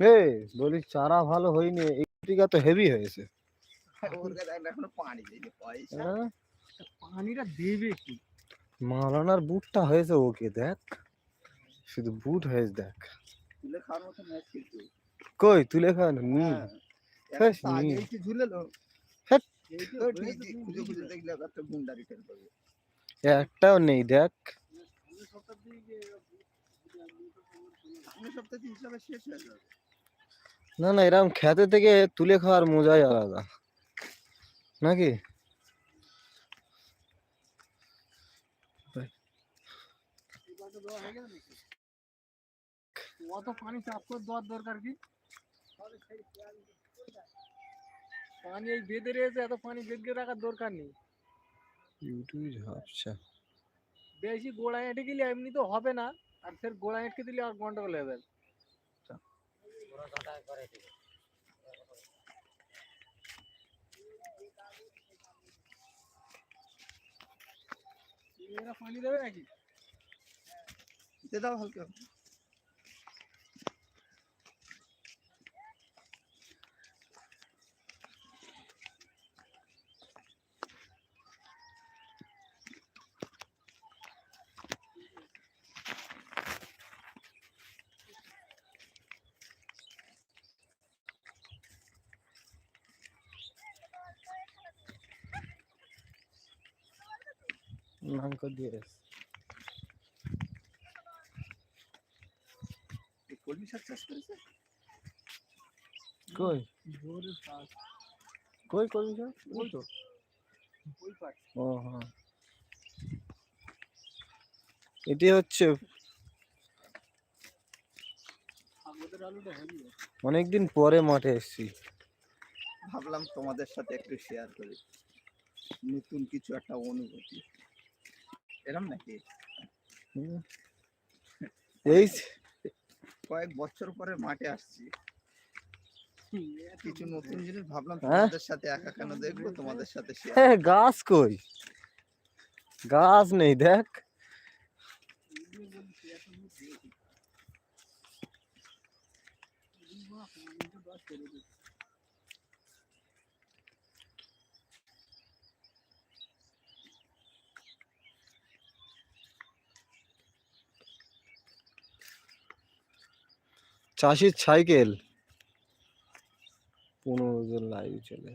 এ বলি চারা ভালো হয়নি এই তো হেভি হয়েছে। ওর কাছে এখনও পানি দেয়নি পয়সা। হ্যাঁ? পানিটা দেবে কি? মালানার বুটটা হয়েছে ওকে দেখ। শুধু বুট হয়েছে দেখ। তুলে খাওয়ার মতো ম্যাচ কিন্তু কই তুলে খান নি? হ্যাঁ। ফেস নি। ঝুলেলো? একটাও নেই দেখ। সামনের সপ্তাহে হিসাবে শেষ হয়ে যাবে। না না এরকম খেতে থেকে তুলে খাওয়ার মজাই আলাদা। নাকি? অত পানি চাপ করে দেওয়ার দরকার কি? পানি এই বেঁধে রয়েছে এত পানি বেঁধে রাখার দরকার নেই। ইউটিউব ঝাপসা। বেশি গোড়া এঁটে গেলে এমনি তো হবে না আর ফের গোড়া এঁটকে দিলে আর গন্ডগোল হয়ে যাবে। এরা পানি দেবে নাকি? দিতে দাও হালকা। করে দিয়ে এই কলমি শাক চাষ করেছে? কই? জোরে শ্বাস কই করবি স্যার ওই তো। ওই পাট। ও হ্যাঁ এটি হচ্ছে অনেকদিন পরে মাঠে এসেছি। ভাবলাম তোমাদের সাথে একটু শেয়ার করি। নতুন কিছু একটা অনুভূতি। এরম নাকি? এই কয়েক বছর পরে মাঠে আসছি। কিছু নতুন জিনিস ভাবলাম হ্যাঁ? তোমাদের সাথে একা কেন দেখব তোমাদের সাথে হ্যাঁ গাছ কই? গাছ নেই দেখ। চাষির সাইকেল পনেরো জন লাইভ চলে।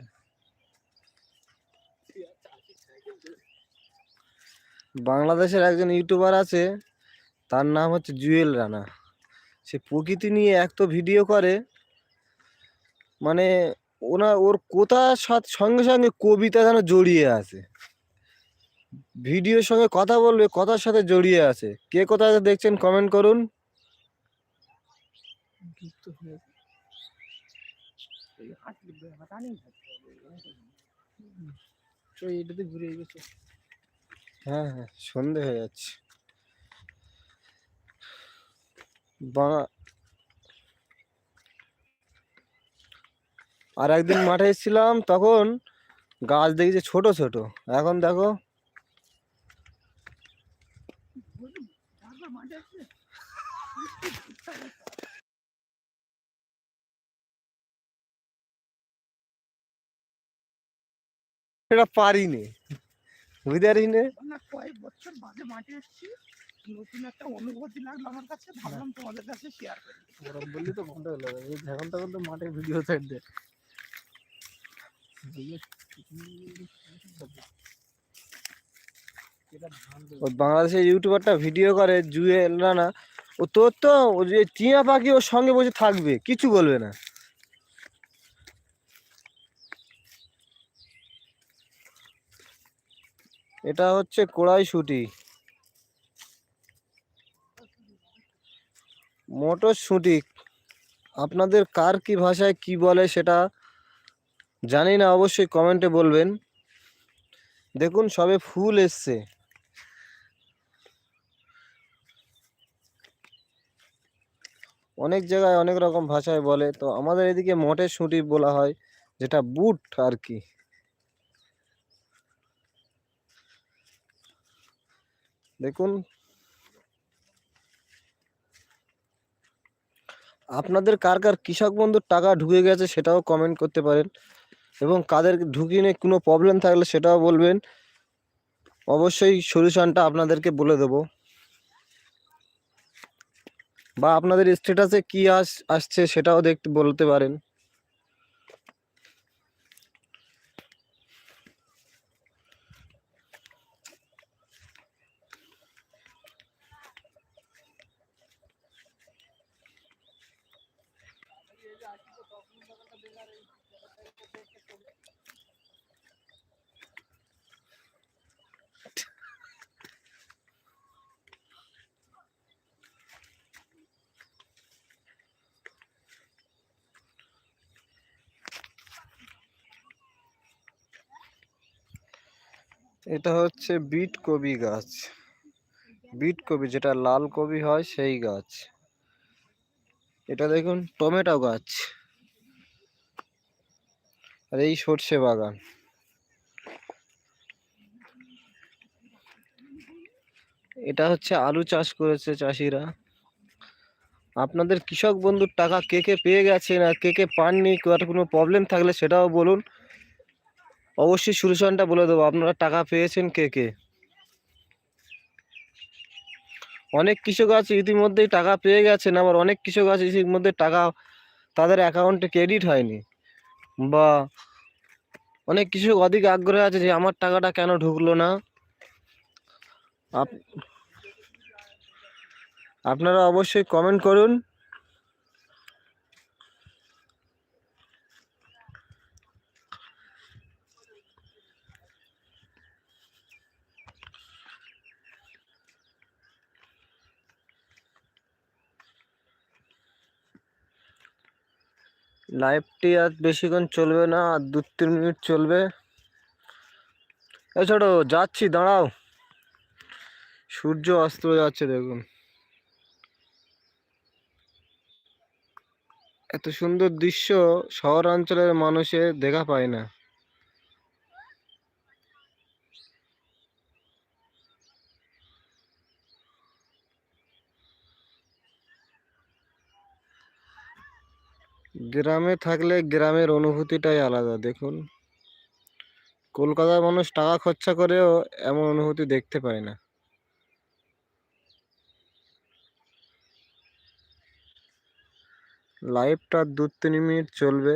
বাংলাদেশের একজন ইউটিউবার আছে, তার নাম হচ্ছে জুয়েল রানা। সে প্রকৃতি নিয়ে এক তো ভিডিও করে মানে ওনা ওর কথার সাথে সঙ্গে সঙ্গে কবিতা যেন জড়িয়ে আছে। ভিডিওর সঙ্গে কথা বলবে, কথার সাথে জড়িয়ে আছে। কে কোথায় দেখছেন কমেন্ট করুন। হয়ে তো এটাতে ঘুরে গেছে হ্যাঁ হ্যাঁ সন্ধে হয়ে যাচ্ছে। বা- আর একদিন মাঠে এসেছিলাম তখন গাছ দেখেছি ছোট ছোট। এখন দেখো। মাঠে সেটা পারিনি। বুঝতে পারিস নে? না কয়েক বছর বাদে মাঠে এসছি। নতুন একটা অনুভূতি লাগল আমার কাছে। ভাবলাম তোমাদের কাছে শেয়ার করি। ওরম বললি তো ঘণ্টা হলো। এখন তখন তো মাঠে ভিডিও সাইড দে। ওই বাংলাদেশের ইউটিউবারটা ভিডিও করে জুয়েল রানা। ও তোর তো ও যে টিয়া পাখি ওর সঙ্গে বসে থাকবে কিছু বলবে না। এটা হচ্ছে কড়াইশুটি মটরশুঁটি। আপনাদের কার কি ভাষায় কি বলে সেটা জানি না, অবশ্যই কমেন্টে বলবেন। দেখুন, সবে ফুল এসছে। অনেক জায়গায় অনেক রকম ভাষায় বলে, তো আমাদের এদিকে মটরশুঁটি বলা হয়, যেটা বুট আর কি। দেখুন। আপনাদের কার কার কৃষক বন্ধুর টাকা ঢুকে গেছে সেটাও কমেন্ট করতে পারেন এবং কাদের ঢুকিয়ে কোনো প্রবলেম থাকলে সেটাও বলবেন। অবশ্যই সলিউশনটা আপনাদেরকে বলে দেব। বা আপনাদের স্ট্যাটাসে কি আস, আসছে সেটাও দেখতে বলতে পারেন। এটা হচ্ছে বিট কবি গাছ। বিট কবি যেটা লাল কবি হয়, সেই গাছ। এটা দেখুন, টমেটো গাছ। আর এই সর্ষে বাগান। এটা হচ্ছে আলু চাষ করেছে চাষিরা। আপনাদের কৃষক বন্ধুর টাকা কে কে পেয়ে গেছেন আর কে কে পাননি, কার কোনো প্রবলেম থাকলে সেটাও বলুন। অবশ্যই সলিউশনটা বলে দেবো। আপনারা টাকা পেয়েছেন কে কে? অনেক কৃষক আছে ইতিমধ্যেই টাকা পেয়ে গেছেন, আবার অনেক কৃষক আছে ইতিমধ্যে টাকা তাদের অ্যাকাউন্টে ক্রেডিট হয়নি। বা অনেক কিছু অধিক আগ্রহ আছে যে আমার টাকাটা কেন ঢুকলো না? আপ- আপনারা অবশ্যই কমেন্ট করুন। লাইভটি আর বেশিক্ষণ চলবে না, আর দু তিন মিনিট চলবে। এ যাচ্ছি, দাঁড়াও। সূর্য অস্ত যাচ্ছে, দেখুন। এত সুন্দর দৃশ্য শহরাঞ্চলের মানুষে দেখা পায় না। গ্রামে থাকলে গ্রামের অনুভূতিটাই আলাদা, দেখুন। কলকাতার মানুষ টাকা খরচা করেও এমন অনুভূতি দেখতে পায় না। লাইভটা দু তিন মিনিট চলবে।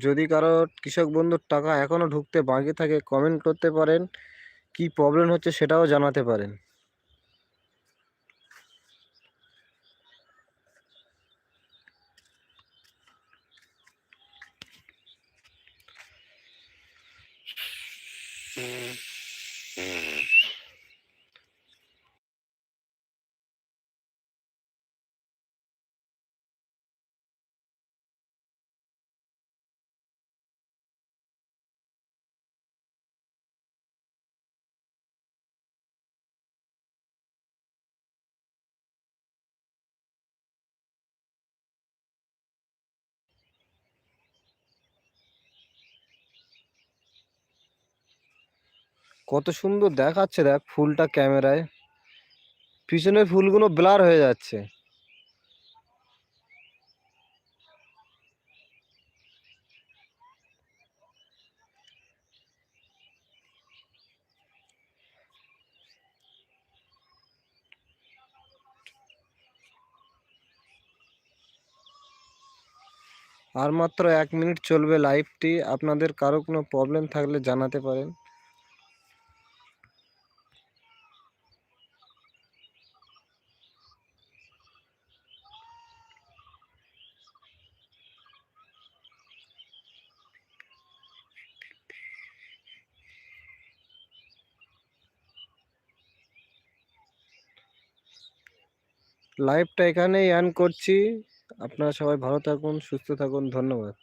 যদি কারও কৃষক বন্ধুর টাকা এখনও ঢুকতে বাকি থাকে কমেন্ট করতে পারেন। কি প্রবলেম হচ্ছে সেটাও জানাতে পারেন। Mm. কত সুন্দর দেখাচ্ছে দেখ ফুলটা ক্যামেরায়। পিছনের ফুলগুলো ব্লার হয়ে যাচ্ছে। আর মাত্র এক মিনিট চলবে লাইভটি আপনাদের কারও কোনো প্রবলেম থাকলে জানাতে পারেন। লাইভটা এখানেই এন্ড করছি। আপনারা সবাই ভালো থাকুন সুস্থ থাকুন ধন্যবাদ।